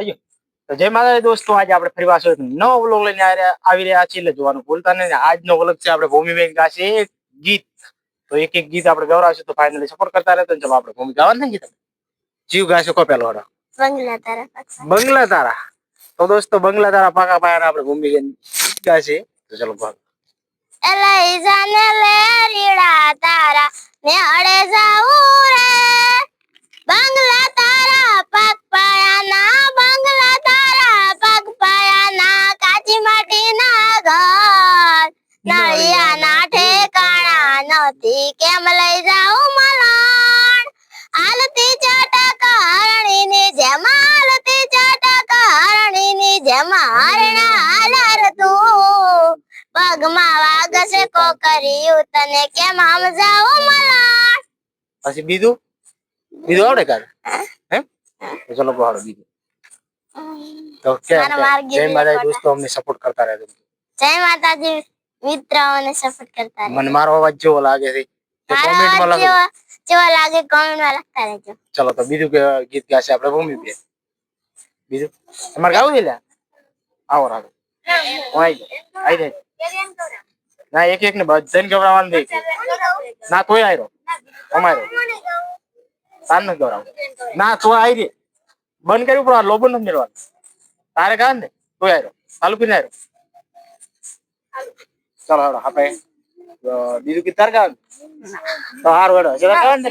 થઈ ગયું. તો જય માતાજી દોસ્તો આજે આપણે ફરી પાછો એક નવો વ્લોગ લઈને આવી રહ્યા- છીએ. એટલે જોવાનું ભૂલતા નહીં. આજનો વ્લોગ છે આપણે ભૂમિબેન ગાશે એક ગીત. તો એક એક ગીત આપણે ગવરાવશું તો ફાઇનલી સપોર્ટ કરતા રહેતો ચલો આપણે ભૂમિ ગાવાનું નહીં ગીત જીવ ગાશે કો પેલો હડો બંગલા તારા બંગલા તારા. તો દોસ્તો બંગલા તારા પાકા પાયા આપણે ભૂમિબેન ગાશે. તો ચલો ભાગ. એલઈ જાને લે રીડા તારા. ને અડે જાઉં રે. બંગલા તારા પગ પાયાના, બંગલા તારા પગ પાયાના, કાચી માટીના ઘર. નળિયાના ઠેકાણા નથી, કેમ લઈ જાઉં મલાણ આલતી ચટક હરણીની જેમ આલતી ચટક હરણીની જેમ, હરણા હાલર તું. પગમાં વાગશે કોકરિયું તને કેમ સમજાવું મલાણ પછી બીજું? બીજું આવડે કાલે હે તો ચલો બહાડો બીજું તો કેમ મારા કેમ? માર્ગે જય બી માતાજી રેકોર્ડ દોસ્તો અમને સપોર્ટ કરતા રહેજો જય માતાજી મિત્રોને સપોર્ટ કરતા રહેજો. મને મારો અવાજ જેવો લાગે છે તો મારો કોમેન્ટમાં અવાજ લખો જેવો જેવો લાગે કોમેન્ટમાં લખતા રહેજો ચલો તો બીજું કે ગીત ગાશે આપણે ભૂમિ બે બીજું તમારે ગાવું છે લ્યા આવો રાડો હું આઈ જાઉં. આઈ જાય ના એક એક ને બધાને ગવડાવવાનું દે ના તોય આયરો અમારો તાર નથી ગવડાવ ના તો આવી રે બંધ કર્યું પણ લોબો નથી મેળવાનું. તારે કા ને? આયરો. ચાલુ કરીને આયરો. ચલો હેડો આપણે બીજું તાર તો હારું હેડો છે તાર ને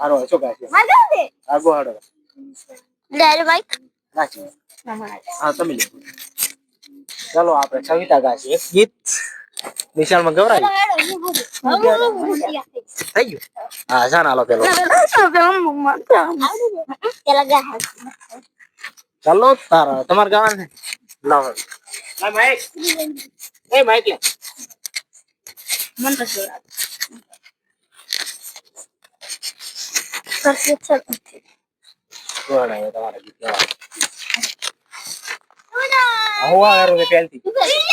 હારું શું ગાય છે? આગો હેડો ડેરી બાઈક? નાચી હા તમે લો ચાલો આપણે છવિતા ગાશે એક ગીત. વિશાલમાં ગવરાય થઈ ગયું હા જાન આલો પેલો પેલા ગા ચાલો તારા તમારે ગાવાનું છે લાવો ના માઈક એ માઈક લે ગવરાય હવે તમારે ગીત ગવરાય હું આ કરું કે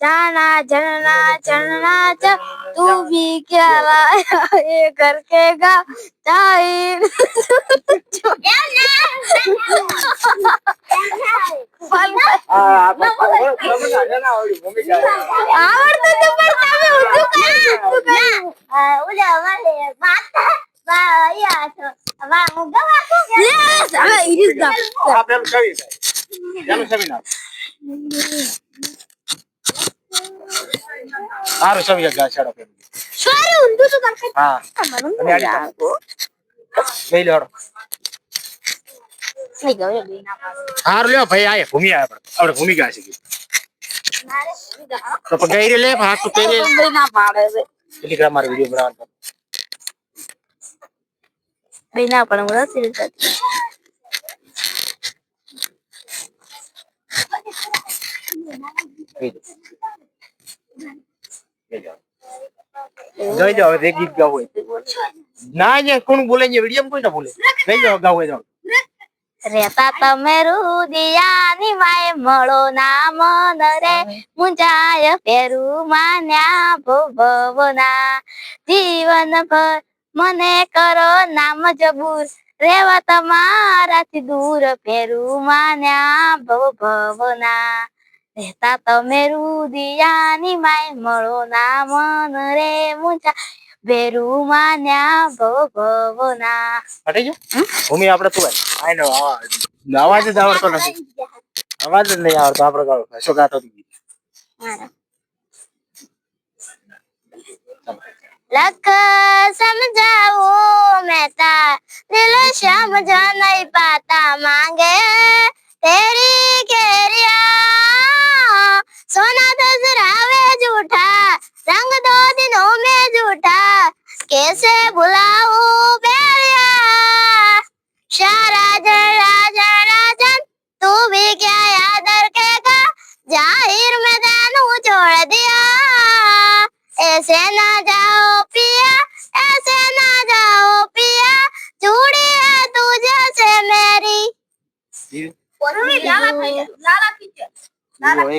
जाना चलना चलना जा तू भी क्या लाया ये करके गा ज़ाहिर आवडतं ते पण काय उठू काय उद्या मला माता आपल्याला कळी काय त्याला कमी ना ಆರು ಸಾವಿರ ಗಾಚಾಡ ಸರ್ ಒಂದು ಹಾ ಬೈಲಿ ಹೊರ ಹಾರ್ಲೋ ಭಯ ಆಯ ಭೂಮಿ ಆಯ ಅವರ ಭೂಮಿ ಗಾಸಿಗೆ ಸ್ವಲ್ಪ ಗೈರಲ್ಲೇ ಹಾಕುತ್ತೇವೆ ಟೆಲಿಗ್ರಾಮ್ ಮಾಡಿ ವಿಡಿಯೋ ಬಿಡ ಅಂತ ಬೈನಾ ಪಣ ಕೂಡ ಸಿಗುತ್ತದೆ ಇದು જોઈ જાઓ જે ગીત ગાવું હોય. ના અહીંયા કોણ બોલે અહીંયા વીડિયો કોઈ ના બોલે. લઈ જાઓ ગાવું હોય રે રેતા તમે રુદિયાની માય મળો ના મન રે. મુંજાય પેરુ માન્યા ભવના જીવન ભર મને કરો નામ જબૂર. રેવા તમારાથી દૂર. પેરુ માન્યા ભવ ભવના રહેતા તમે રુદિયાની માય મળો ના મન રે મુંજા ભેરુ માન્યા ભવ ભવના હટી જો ભૂમિ આપણે તું આય નો અવાજ જ આવડતો નથી અવાજ જ નહીં આવડતો આપણે ગાવ શું ગાતો હતી ગીત. લખ સમજાવું મેતા દિલ સમજ નહીં પાતા માંગે તેરી કેરિયા सोना तो ससुरावे झूठा रंग दो दिनों में झूठा कैसे बुलाऊं बेलिया शाराजन राजन राजन तू भी क्या याद रखेगा ज़ाहिर में जानू छोड़ दिया ऐसे ना जाओ पिया ऐसे ना जाओ पिया जुड़ी है तू जैसे मेरी लाला लाला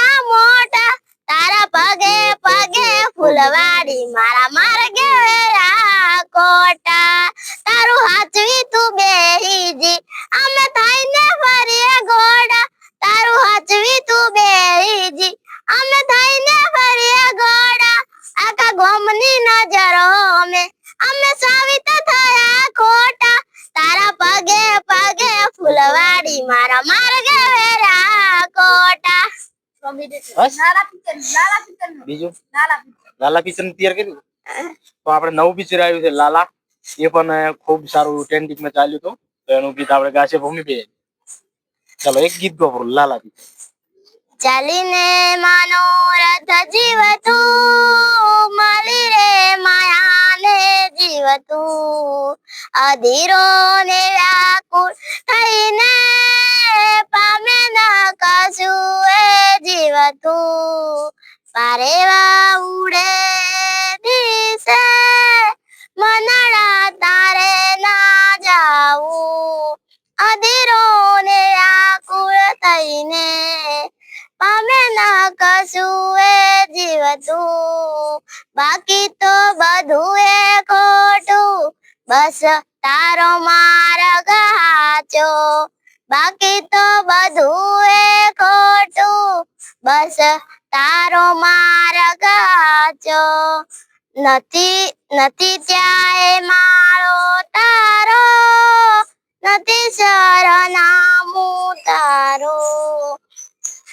અમે થઈને ફરીએ ઘોડા આખા ગોમની નજરો અમે. અમે સાવિત થયા ખોટા. તારા પગે પગે ફૂલવાડી મારા માર્ગે વેરા કોટા બીજું? લાલા પિક્ચર. તૈયાર કર્યું તો આપણે નવું પિક્ચર આવ્યું છે લાલા. એ પણ ખૂબ સારું ટ્રેન્ડિંગમાં ચાલ્યું હતું. તો એનું ગીત આપણે ગાશે ભૂમિ બે ચલો એક ગીત ગો લાલા પિક્ચર. ચાલીને મનોરથ જીવતું મળી રે માયાને જીવતું. અધીરો ને વ્યાકુળ થઈને પામે ના કશું એ જીવતું. પારેવા ઉડે ના કશું એ જીવતું. બાકી તો બધું એ ખોટું. બસ તારો માર્ગ હાચો બાકી તો બધું એ ખોટું. બસ તારો માર્ગ હાચો નથી નથી ત્યાં મારો તારો. નથી સરનામું તારું.